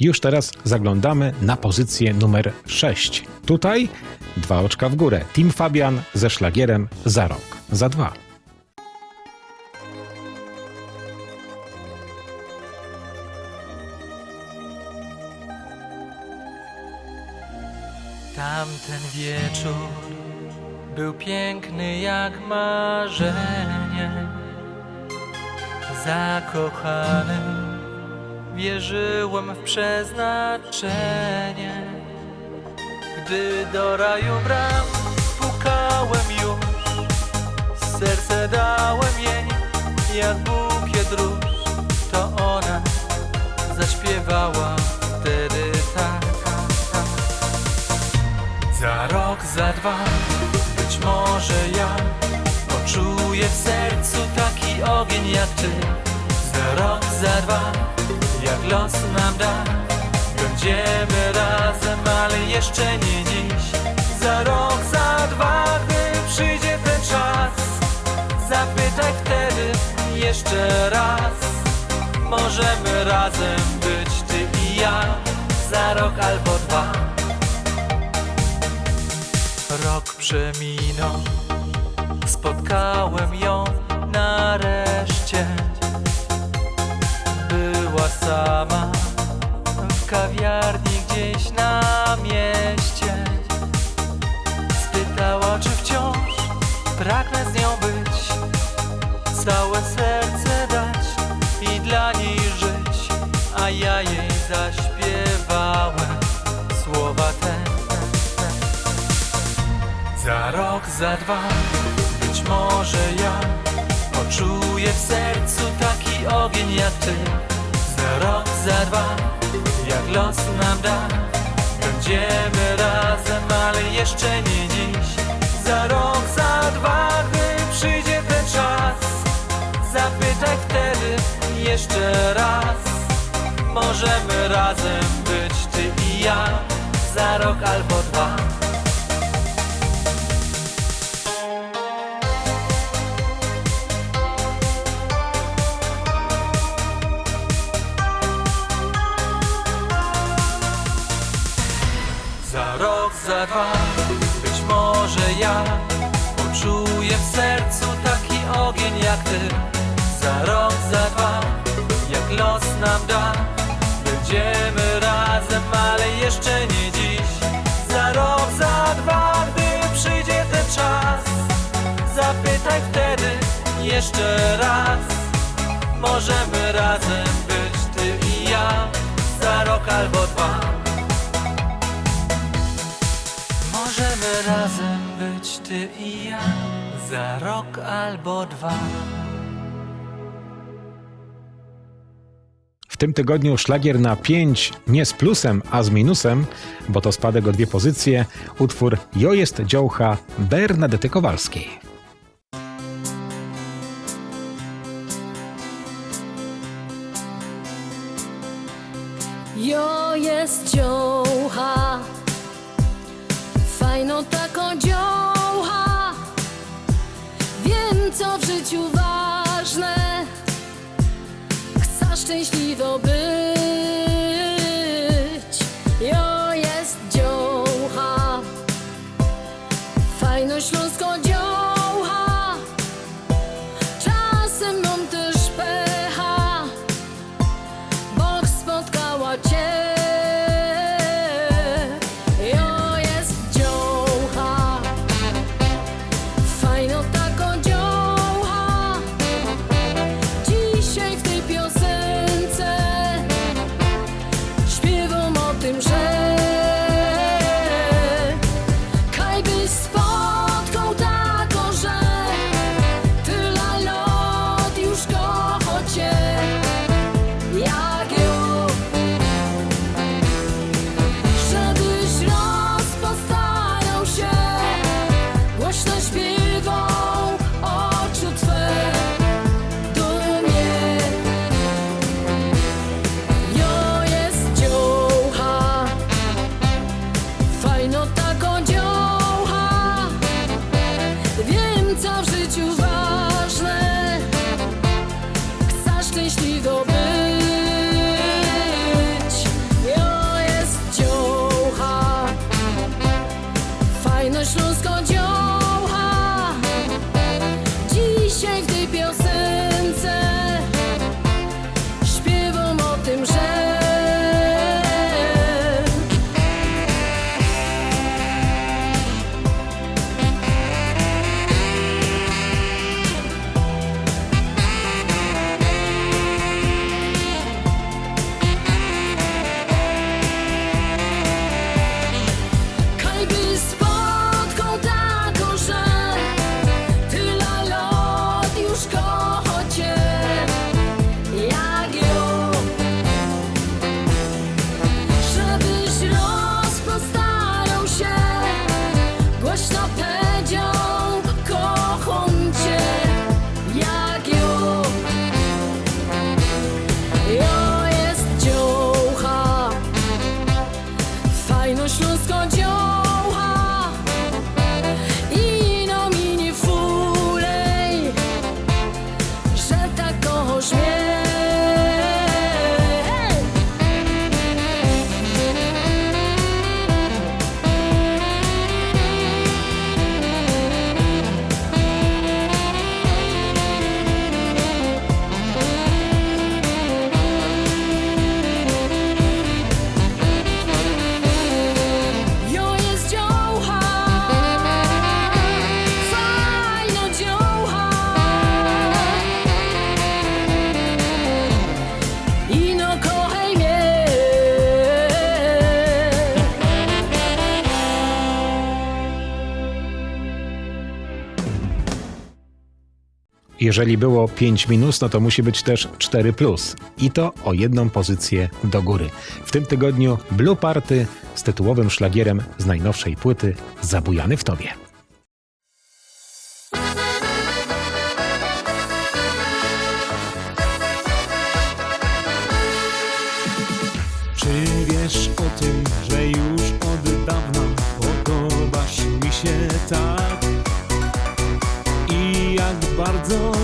Już teraz zaglądamy na pozycję numer 6. Tutaj dwa oczka w górę. Team Fabian ze szlagierem za rok, za dwa. Tamten wieczór był piękny jak marzenie. Zakochany wierzyłem w przeznaczenie. Gdy do raju bram pukałem już, serce dałem jej jak bukiet róż. To ona zaśpiewała wtedy tak. Za rok, za dwa, być może ja poczuję w sercu taki ogień jak ty. Za rok, za dwa, jak los nam da, będziemy razem, ale jeszcze nie dziś. Za rok, za dwa, gdy przyjdzie ten czas, zapytaj wtedy jeszcze raz. Możemy razem być ty i ja, za rok albo dwa. Rok przeminął, spotkałem ją nareszcie. Sama w kawiarni gdzieś na mieście. Spytała, czy wciąż pragnę z nią być, całe serce dać i dla niej żyć, a ja jej zaśpiewałem słowa te. Za rok, za dwa, być może ja poczuję w sercu taki ogień jak ty. Za rok, za dwa, jak los nam da, będziemy razem, ale jeszcze nie dziś. Za rok, za dwa, gdy przyjdzie ten czas, zapytaj wtedy jeszcze raz. Możemy razem być ty i ja, za rok albo dwa. Ogień jak ty. Za rok, za dwa, jak los nam da, będziemy razem, ale jeszcze nie dziś. Za rok, za dwa, gdy przyjdzie ten czas, zapytaj wtedy jeszcze raz. Możemy razem być ty i ja, za rok albo dwa. Możemy razem być ty i ja za rok albo dwa. W tym tygodniu szlagier na 5 nie z plusem, a z minusem, bo to spadek o dwie pozycje, utwór Jo jest dziołcha Bernadety Kowalskiej. Jo jest dziołcha, szczęśliwo Chcę szczęśliwo daha Jeżeli było 5 minus, no to musi być też 4 plus. I to o jedną pozycję do góry. W tym tygodniu Blue Party z tytułowym szlagierem z najnowszej płyty Zabujany w tobie. Czy wiesz o tym, że już od dawna podobasz mi się tak? I jak bardzo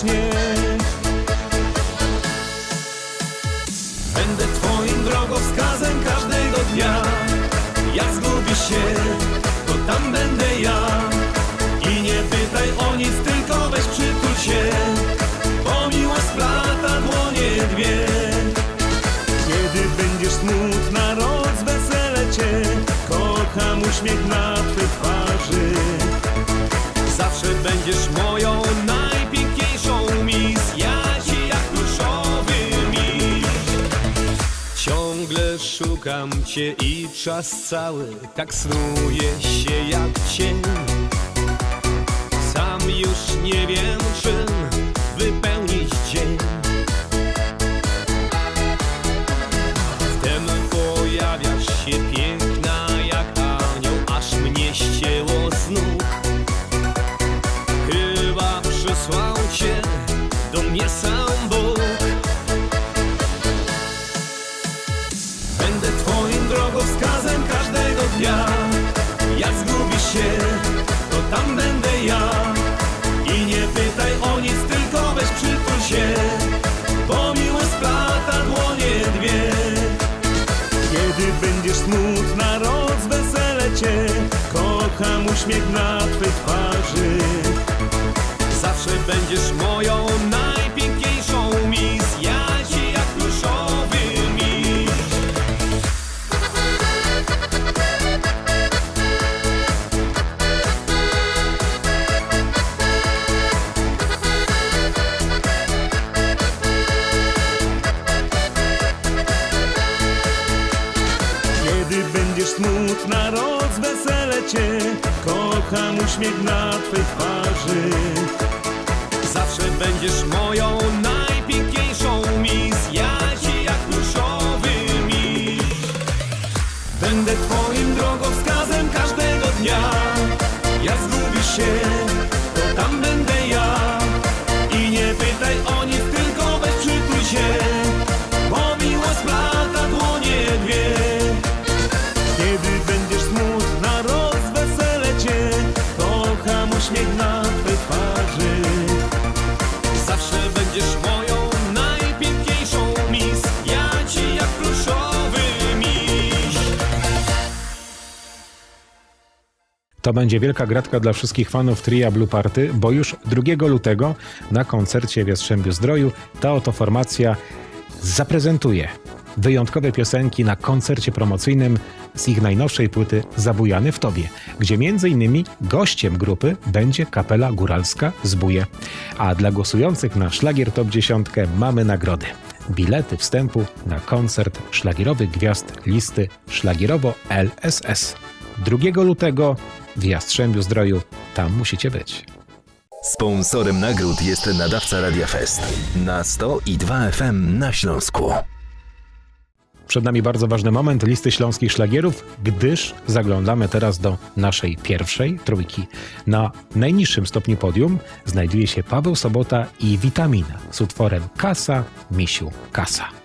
tobie czas cały tak snuje się jak cień. Sam już nie wiem czym wypełnić To będzie wielka gratka dla wszystkich fanów tria Blue Party, bo już 2 lutego na koncercie w Jastrzębiu Zdroju ta oto formacja zaprezentuje wyjątkowe piosenki na koncercie promocyjnym z ich najnowszej płyty Zabujany w Tobie, gdzie m.in. gościem grupy będzie kapela góralska Zbuje. A dla głosujących na Szlagier Top 10 mamy nagrody. Bilety wstępu na koncert szlagierowych gwiazd listy Szlagierowo LSS. 2 lutego w Jastrzębiu Zdroju. Tam musicie być. Sponsorem nagród jest nadawca Radia Fest na 102 FM na Śląsku. Przed nami bardzo ważny moment listy śląskich szlagierów, gdyż zaglądamy teraz do naszej pierwszej trójki. Na najniższym stopniu podium znajduje się Paweł Sobota i Witamina z utworem Kasa, Misiu, Kasa.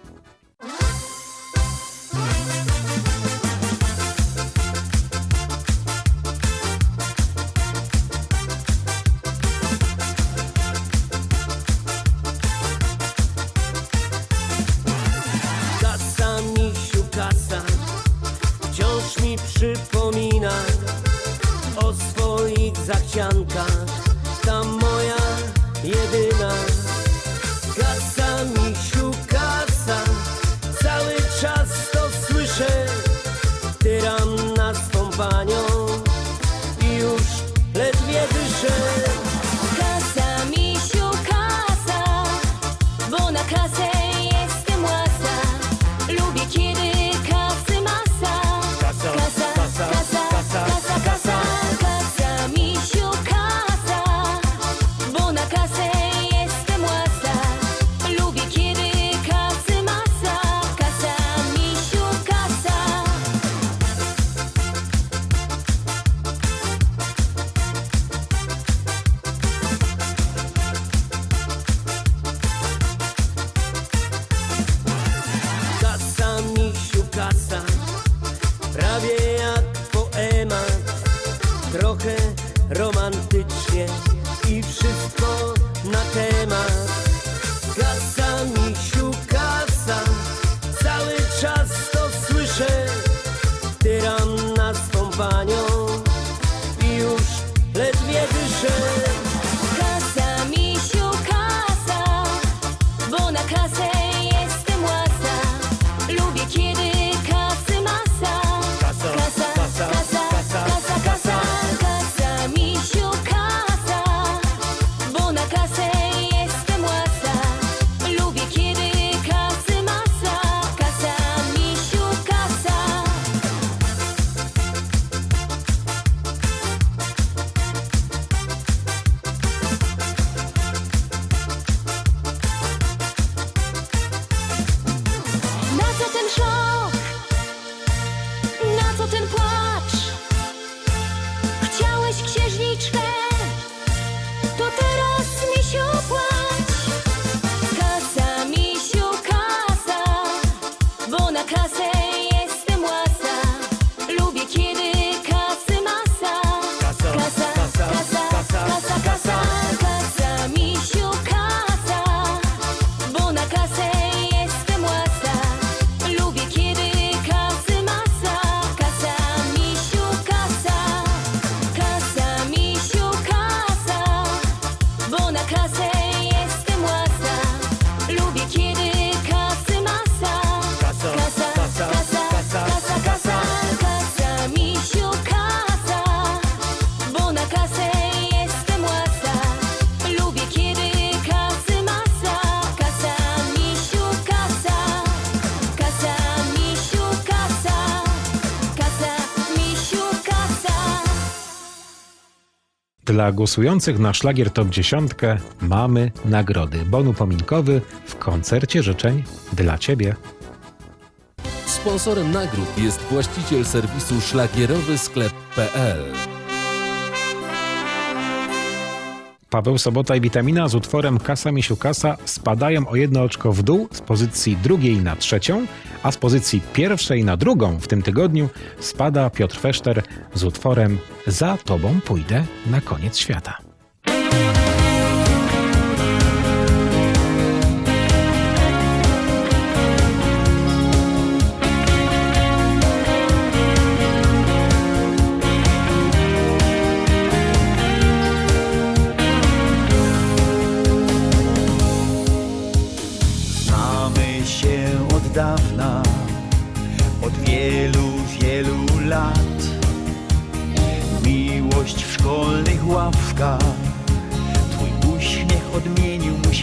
ten płacz. Dla głosujących na szlagier top 10 mamy nagrody. bonu upominkowy w koncercie życzeń dla Ciebie. Sponsorem nagród jest właściciel serwisu szlagierowy sklep.pl. Paweł Sobota i Witamina z utworem Kasa Misiu Kasa spadają o jedno oczko w dół z pozycji drugiej na trzecią, a z pozycji pierwszej na drugą w tym tygodniu spada Piotr Feszter z utworem Za Tobą pójdę na koniec świata.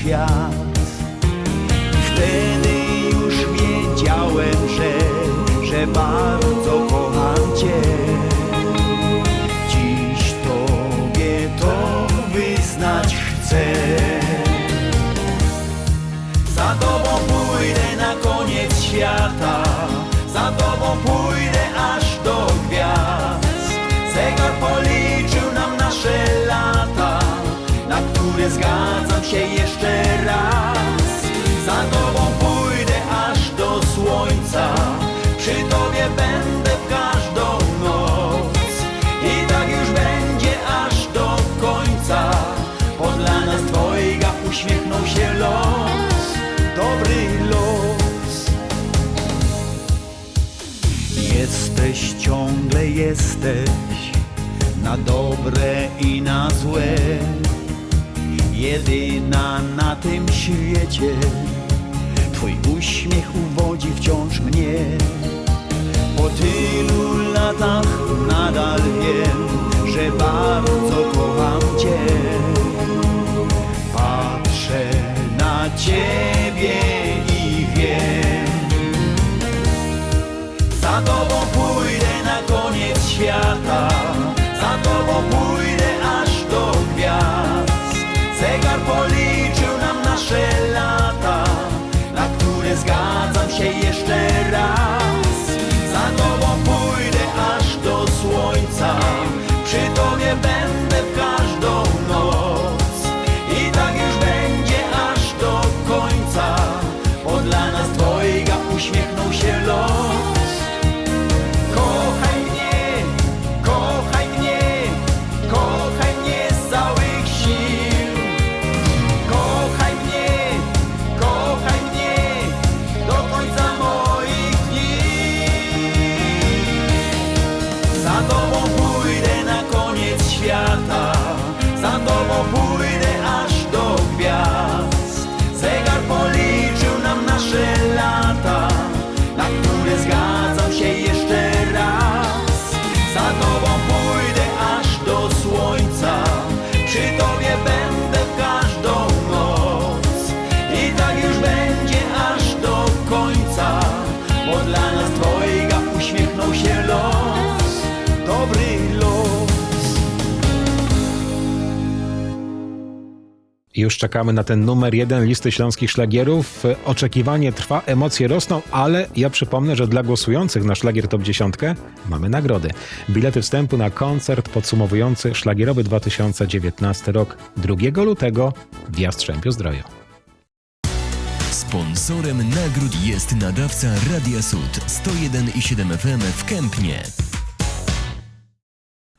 час. Jesteś, na dobre i na złe. Jedyna na tym świecie, Twój uśmiech uwodzi wciąż mnie. Po tylu latach nadal wiem, że bardzo kocham Cię. Patrzę na Ciebie za Tobą Już czekamy na ten numer jeden listy śląskich szlagierów. Oczekiwanie trwa, emocje rosną, ale ja przypomnę, że dla głosujących na szlagier top 10 mamy nagrody. Bilety wstępu na koncert podsumowujący szlagierowy 2019 rok 2 lutego w Jastrzębiu Zdroju. Sponsorem nagród jest nadawca Radia Sud 101,7 FM w Kępnie.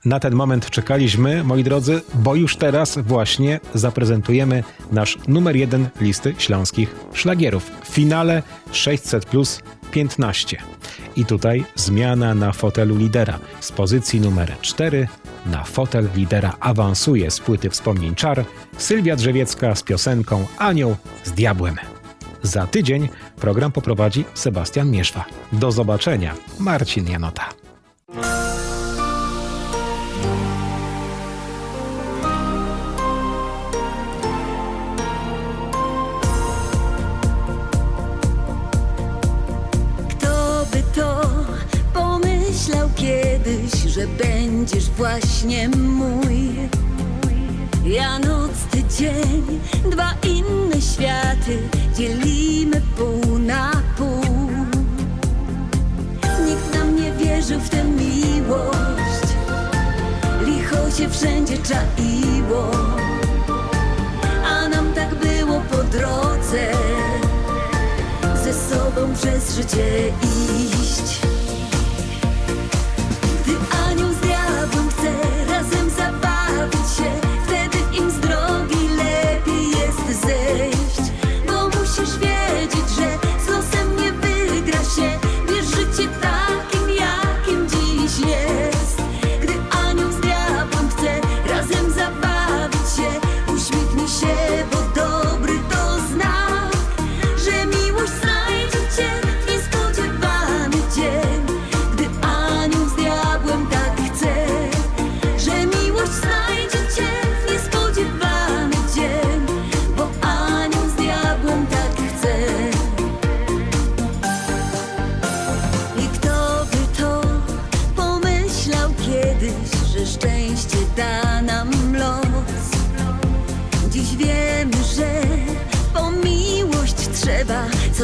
Na ten moment czekaliśmy, moi drodzy, bo już teraz właśnie zaprezentujemy nasz numer jeden listy śląskich szlagierów. W finale 600 plus 15. I tutaj zmiana na fotelu lidera. Z pozycji numer 4 na fotel lidera awansuje z płyty Wspomnień Czar Sylwia Drzewiecka z piosenką Anioł z Diabłem. Za tydzień program poprowadzi Sebastian Mieszwa. Do zobaczenia, Marcin Janota. Właśnie mój? Ja noc, ty dzień, dwa inne światy dzielimy pół na pół. Nikt nam nie wierzył w tę miłość, licho się wszędzie czaiło, a nam tak było po drodze ze sobą przez życie iść.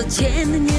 Codziennie